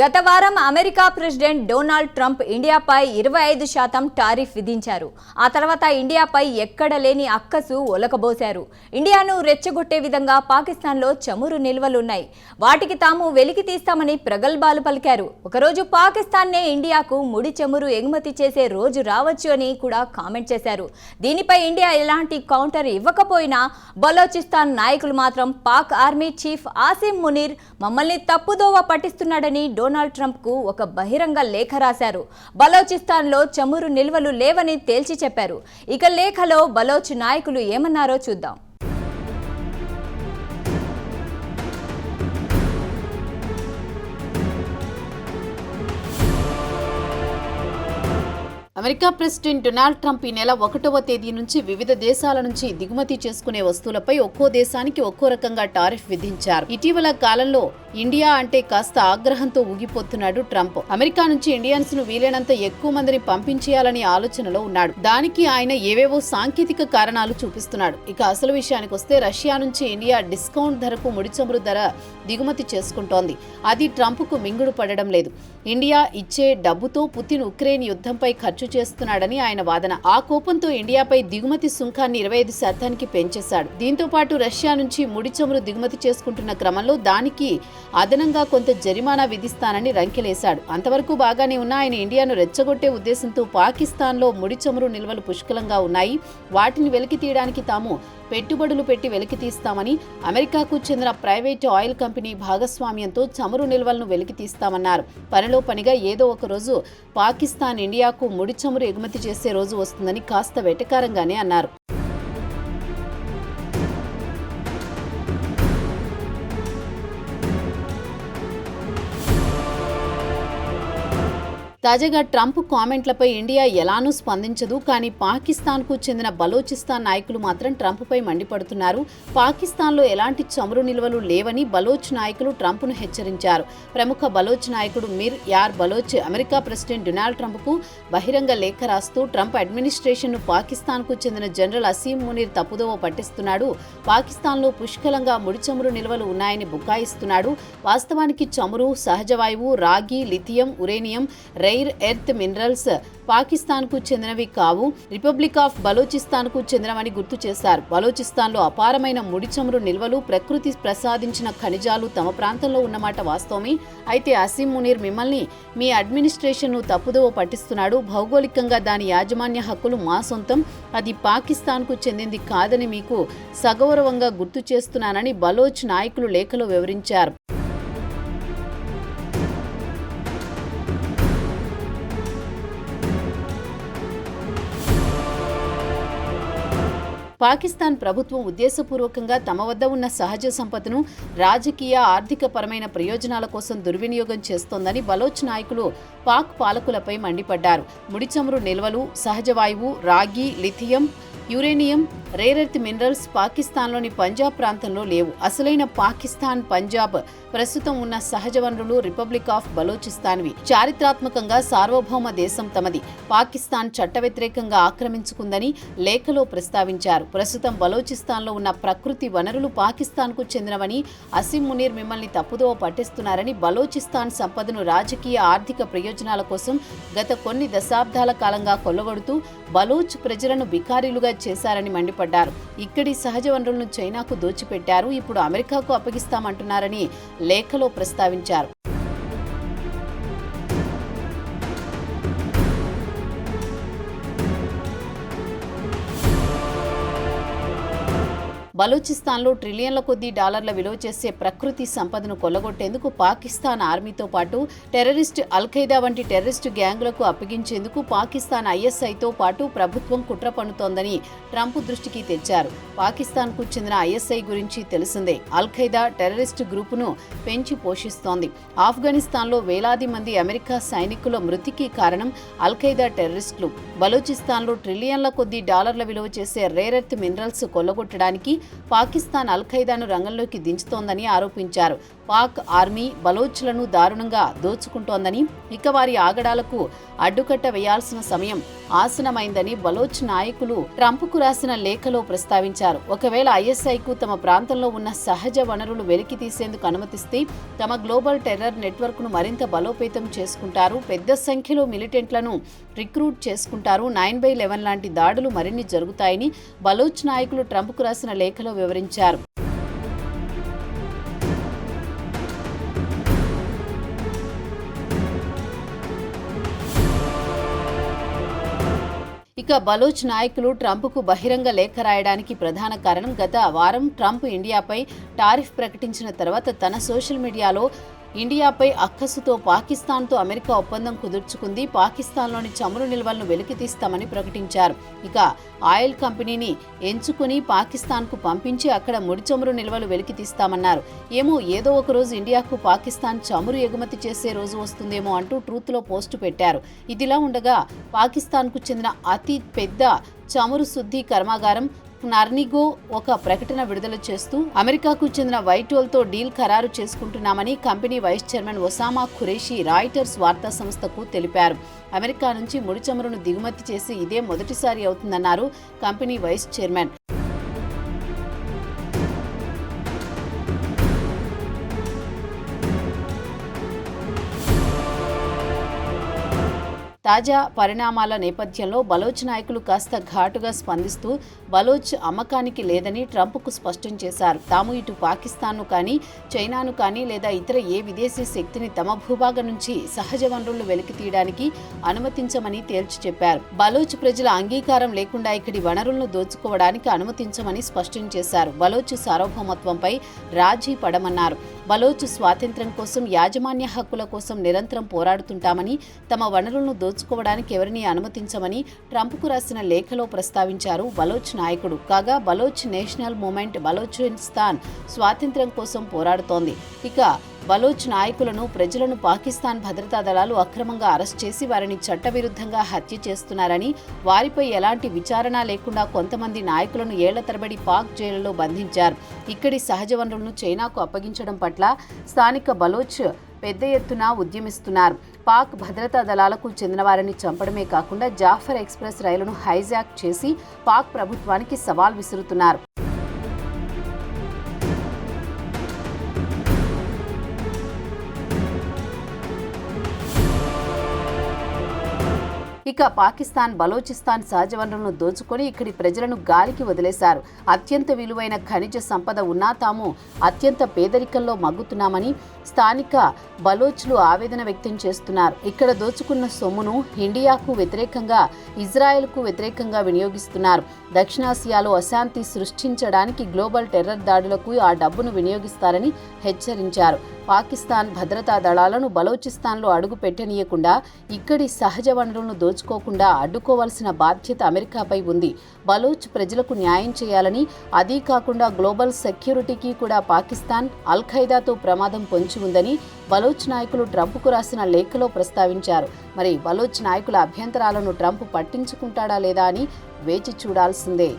గత వారం America president Donald Trump ఇండియాపై ఇరవై ఐదు శాతం టారిఫ్ విధించారు. ఆ తర్వాత ఇండియాపై ఎక్కడ లేని అక్కసు ఒలకబోశారు. ఇండియాను రెచ్చగొట్టే విధంగా పాకిస్తాన్లో చమురు నిల్వలున్నాయి. వాటికి తాము వెలికి తీస్తామని ప్రగల్భాలు పలికారు. ఒకరోజు పాకిస్తాన్నే ఇండియాకు ముడి చమురు ఎగుమతి చేసే రోజు రావచ్చు అని కూడా కామెంట్ చేశారు. దీనిపై ఇండియా ఎలాంటి కౌంటర్ ఇవ్వకపోయినా బలోచిస్తాన్ నాయకులు మాత్రం పాక్ ఆర్మీ చీఫ్ ఆసిమ్ మునీర్ మమ్మల్ని తప్పుదోవ పట్టిస్తున్నాడని డొనాల్డ్ ట్రంప్కు ఒక బహిరంగ లేఖ రాశారు. బలోచిస్తాన్లో చమురు నిల్వలు లేవని తేల్చి చెప్పారు. ఇక లేఖలో బలోచ్ నాయకులు ఏమన్నారో చూద్దాం. అమెరికా ప్రెసిడెంట్ డొనాల్డ్ ట్రంప్ ఈ నెల ఒకటవ తేదీ నుంచి వివిధ దేశాల నుంచి దిగుమతి చేసుకునే వస్తువులపై ఒక్కో దేశానికి ఒక్కో రకంగా టారిఫ్ విధించారు. ఇటీవల కాలంలో ఇండియా అంటే కాస్త ఆగ్రహంతో ఊగిపోతున్నాడు ట్రంప్. అమెరికా నుంచి ఇండియన్స్ను వీలైనంత ఎక్కువ మందిని పంపించేయాలనే ఆలోచనలో ఉన్నాడు. దానికి ఆయన ఏవేవో సాంకేతిక కారణాలు చూపిస్తున్నాడు. ఇక అసలు విషయానికి వస్తే రష్యా నుంచి ఇండియా డిస్కౌంట్ ధరకు ముడిచమురు ధర దిగుమతి చేసుకుంటోంది. అది ట్రంప్కు మింగుడు పడడం లేదు. ఇండియా ఇచ్చే డబ్బుతో పుతిన్ ఉక్రెయిన్ యుద్ధంపై ఖర్చు చేస్తున్నాడని ఆయన వాదన. ఆ కోపంతో ఇండియాపై దిగుమతి సుంకాన్ని ఇరవై ఐదు శాతానికి పెంచేశాడు. దీంతో పాటు రష్యా నుంచి ముడి చమురు దిగుమతి చేసుకుంటున్న క్రమంలో దానికి అదనంగా కొంత జరిమానా విధిస్తానని రంకెలేశాడు. అంతవరకు బాగానే ఉన్న ఆయన ఇండియాను రెచ్చగొట్టే ఉద్దేశంతో పాకిస్తాన్లో ముడి చమురు నిల్వలు పుష్కలంగా ఉన్నాయి. వాటిని వెలికి తీయడానికి తాము పెట్టుబడులు పెట్టి వెలికి తీస్తామని అమెరికాకు చెందిన ప్రైవేట్ ఆయిల్ కంపెనీ భాగస్వామ్యంతో చమురు నిల్వలను వెలికి తీస్తామన్నారు. పనిలో పనిగా ఏదో ఒక రోజు పాకిస్తాన్ ఇండియాకు ముడిచమురు ఎగుమతి చేసే రోజు వస్తుందని కాస్త వెటకారంగానే అన్నారు. తాజాగా ట్రంప్ కామెంట్లపై ఇండియా ఎలానూ స్పందించదు కానీ పాకిస్తాన్కు చెందిన బలోచిస్తాన్ నాయకులు మాత్రం ట్రంప్పై మండిపడుతున్నారు. పాకిస్తాన్లో ఎలాంటి చమురు నిల్వలు లేవని బలోచ్ నాయకులు ట్రంప్ను హెచ్చరించారు. ప్రముఖ బలోచ్ నాయకుడు Mir Yar Baloch America president Donald ట్రంప్కు బహిరంగ లేఖ రాస్తూ ట్రంప్ అడ్మినిస్ట్రేషన్ను పాకిస్తాన్కు చెందిన జనరల్ అసీం మునీర్ తప్పుదోవ పట్టిస్తున్నాడు. పాకిస్తాన్లో పుష్కలంగా ముడి చమురు నిల్వలు ఉన్నాయని బుకాయిస్తున్నాడు. వాస్తవానికి చమురు సహజ వాయువు రాగి lithium uranium rare earth minerals పాకిస్తాన్కు చెందినవి కావు. రిపబ్లిక్ ఆఫ్ బలోచిస్తాన్కు చెందినవని గుర్తు చేశారు. బలోచిస్తాన్లో అపారమైన ముడి చమురు నిల్వలు ప్రకృతి ప్రసాదించిన ఖనిజాలు తమ ప్రాంతంలో ఉన్నమాట వాస్తవమే. అయితే అసీం మునీర్ మిమ్మల్ని మీ అడ్మినిస్ట్రేషన్ను తప్పుదోవ పట్టిస్తున్నాడు. భౌగోళికంగా దాని యాజమాన్య హక్కులు మా సొంతం. అది పాకిస్తాన్కు చెందింది కాదని మీకు సగౌరవంగా గుర్తు చేస్తున్నానని బలోచ్ నాయకులు లేఖలో వివరించారు. పాకిస్తాన్ ప్రభుత్వం ఉద్దేశపూర్వకంగా తమ వద్ద ఉన్న సహజ సంపదను రాజకీయ ఆర్థిక పరమైన ప్రయోజనాల కోసం దుర్వినియోగం చేస్తోందని బలోచ్ నాయకులు పాక్ పాలకులపై మండిపడ్డారు. ముడిచమురు నిల్వలు సహజ వాయువు రాగి లిథియం యురేనియం రేరెర్త్ మినరల్స్ పాకిస్తాన్లోని పంజాబ్ ప్రాంతంలో లేవు. అసలైన పాకిస్తాన్ పంజాబ్ ప్రస్తుతం ఉన్న సహజ వనరులు రిపబ్లిక్ ఆఫ్ బలోచిస్తాన్వి. చారిత్రాత్మకంగా సార్వభౌమ దేశం తమది. పాకిస్తాన్ చట్ట వ్యతిరేకంగా ఆక్రమించుకుందని లేఖలో ప్రస్తావించారు. ప్రస్తుతం బలోచిస్తాన్లో ఉన్న ప్రకృతి వనరులు పాకిస్తాన్కు చెందినవని అసీం మునీర్ మిమ్మల్ని తప్పుదోవ పట్టిస్తున్నారని బలోచిస్తాన్ సంపదను రాజకీయ ఆర్థిక ప్రయోజనాల కోసం గత కొన్ని దశాబ్దాల కాలంగా కొల్లగొడుతూ బలోచ్ ప్రజలను బికారీలుగా చేశారని మండిపడ్డారు. ఇక్కడి సహజ వనరులను చైనాకు దోచిపెట్టారు. ఇప్పుడు అమెరికాకు అప్పగిస్తామంటున్నారని లేఖలో ప్రస్తావించారు. బలూచిస్తాన్లో ట్రిలియన్ల కొద్దీ డాలర్ల విలువ చేసే ప్రకృతి సంపదను కొల్లగొట్టేందుకు పాకిస్తాన్ ఆర్మీతో పాటు టెర్రరిస్ట్ అల్ఖైదా వంటి టెర్రరిస్ట్ గ్యాంగులకు అప్పగించేందుకు పాకిస్తాన్ ఐఎస్ఐతో పాటు ప్రభుత్వం కుట్ర పన్నుతోందని ట్రంప్ దృష్టికి తెచ్చారు. పాకిస్తాన్కు చెందిన ఐఎస్ఐ గురించి తెలిసిందే. అల్ఖైదా టెర్రరిస్ట్ గ్రూపును పెంచి పోషిస్తోంది. ఆఫ్ఘనిస్తాన్లో వేలాది మంది అమెరికా సైనికుల మృతికి కారణం అల్ఖైదా టెర్రరిస్టులు బలూచిస్తాన్లో ట్రిలియన్ల కొద్దీ డాలర్ల విలువ చేసే రేరెర్త్ మినరల్స్ కొల్లగొట్టడానికి పాకిస్తాన్ అల్ ఖైదాను రంగంలోకి దించుతోందని ఆరోపించారు. పాక్ ఆర్మీ బలోచ్లను దారుణంగా దోచుకుంటోందని ఇక వారి ఆగడాలకు అడ్డుకట్ట వేయాల్సిన సమయం ఆసనమైందని బలోచ్ నాయకులు ట్రంప్కు రాసిన లేఖలో ప్రస్తావించారు. ఒకవేళ ఐఎస్ఐకు తమ ప్రాంతంలో ఉన్న సహజ వనరులు వెలికి తీసేందుకు అనుమతిస్తే తమ గ్లోబల్ టెర్రర్ నెట్వర్క్ను మరింత బలోపేతం చేసుకుంటారు. పెద్ద సంఖ్యలో మిలిటెంట్లను రిక్రూట్ చేసుకుంటారు. నైన్ బై లెవెన్ లాంటి దాడులు మరిన్ని జరుగుతాయని బలోచ్ నాయకులు ట్రంప్కు రాసిన లేఖ లేఖలో వివరించారు. ఇక బలోచ్ నాయకులు ట్రంప్కు బహిరంగ లేఖ రాయడానికి ప్రధాన కారణం గత వారం ట్రంప్ ఇండియాపై టారిఫ్ ప్రకటించిన తర్వాత తన సోషల్ మీడియాలో ఇండియాపై అక్కసుతో పాకిస్తాన్తో అమెరికా ఒప్పందం కుదుర్చుకుంది. పాకిస్తాన్లోని చమురు నిల్వలను వెలికితీస్తామని ప్రకటించారు. ఇక ఆయిల్ కంపెనీని ఎంచుకుని పాకిస్తాన్కు పంపించి అక్కడ ముడి చమురు నిల్వలు వెలికితీస్తామన్నారు ఏమో ఏదో ఒక రోజు ఇండియాకు పాకిస్తాన్ చమురు ఎగుమతి చేసే రోజు వస్తుందేమో అంటూ ట్రూత్లో పోస్టు పెట్టారు. ఇదిలా ఉండగా పాకిస్తాన్కు చెందిన అతి పెద్ద చమురు శుద్ధి కర్మాగారం నార్నిగో ఒక ప్రకటన విడుదల చేస్తూ అమెరికాకు చెందిన వైటోల్తో డీల్ ఖరారు చేసుకుంటున్నామని company vice chairman Osama Qureshi Reuters వార్తా సంస్థకు తెలిపారు. అమెరికా నుంచి ముడి చమురును దిగుమతి చేసి ఇదే మొదటిసారి అవుతుందన్నారు కంపెనీ వైస్ చైర్మన్. తాజా పరిణామాల నేపథ్యంలో బలోచ్ నాయకులు కాస్త ఘాటుగా స్పందిస్తూ బలోచ్ అమ్మకానికి లేదని ట్రంప్కు స్పష్టం చేశారు. తాము ఇటు పాకిస్తాన్ను కానీ చైనాను కానీ లేదా ఇతర ఏ విదేశీ శక్తిని తమ భూభాగం నుంచి సహజ వనరులు వెలికి తీయడానికి అనుమతించమని తేల్చి చెప్పారు. బలోచ్ ప్రజల అంగీకారం లేకుండా ఇక్కడి వనరులను దోచుకోవడానికి అనుమతించమని స్పష్టం చేశారు. బలోచ్ సార్వభౌమత్వంపై రాజీ పడమన్నారు. బలోచ్ స్వాతంత్ర్యం కోసం యాజమాన్య హక్కుల కోసం నిరంతరం పోరాడుతుంటామని తమ వనరులను దోచుకోవడానికి ఎవరిని అనుమతించమని ట్రంప్కు రాసిన లేఖలో ప్రస్తావించారు బలోచ్ నాయకుడు. కాగా బలోచ్ నేషనల్ మూమెంట్ బలోచిస్తాన్ స్వాతంత్ర్యం కోసం పోరాడుతోంది. ఇక బలోచ్ నాయకులను ప్రజలను పాకిస్తాన్ భద్రతా దళాలు అక్రమంగా అరెస్ట్ చేసి వారిని చట్టవిరుద్ధంగా హత్య చేస్తున్నారని వారిపై ఎలాంటి విచారణ లేకుండా కొంతమంది నాయకులను ఏళ్ళ తరబడి పాక్ జైలులో బంధించారు. ఇక్కడి సహజ వనరులను చైనాకు అప్పగించడం పట్ల స్థానిక బలోచ్ పెద్ద ఎత్తున ఉద్యమిస్తున్నారు. పాక్ భద్రతా దళాలకు చెందిన వారిని చంపడమే కాకుండా జాఫర్ ఎక్స్ప్రెస్ రైలును హైజాక్ చేసి పాక్ ప్రభుత్వానికి సవాల్ విసురుతున్నారు. ఇక పాకిస్తాన్ బలోచిస్తాన్ సహజ వనరులను దోచుకొని ఇక్కడి ప్రజలను గాలికి వదిలేశారు. అత్యంత విలువైన ఖనిజ సంపద ఉన్నా తాము అత్యంత పేదరికంలో మగ్గుతున్నామని స్థానిక బలోచ్లు ఆవేదన వ్యక్తం చేస్తున్నారు. ఇక్కడ దోచుకున్న సొమ్మును ఇండియాకు వ్యతిరేకంగా ఇజ్రాయెల్కు వ్యతిరేకంగా వినియోగిస్తున్నారు. దక్షిణాసియాలో అశాంతి సృష్టించడానికి గ్లోబల్ టెర్రర్ దాడులకు ఆ డబ్బును వినియోగిస్తారని హెచ్చరించారు. పాకిస్తాన్ భద్రతా దళాలను బలోచిస్తాన్లో అడుగు పెట్టనీయకుండా ఇక్కడి సహజ వనరులను దోచుకోకుండా అడ్డుకోవాల్సిన బాధ్యత అమెరికాపై ఉంది. బలోచ్ ప్రజలకు న్యాయం చేయాలని అదీ కాకుండా గ్లోబల్ సెక్యూరిటీకి కూడా పాకిస్తాన్ అల్ ఖైదాతో ప్రమాదం పొంచి ఉందని బలోచ్ నాయకులు ట్రంప్కు రాసిన లేఖలో ప్రస్తావించారు. మరి బలోచ్ నాయకుల అభ్యంతరాలను ట్రంప్ పట్టించుకుంటాడా లేదా అని వేచి చూడాల్సిందే.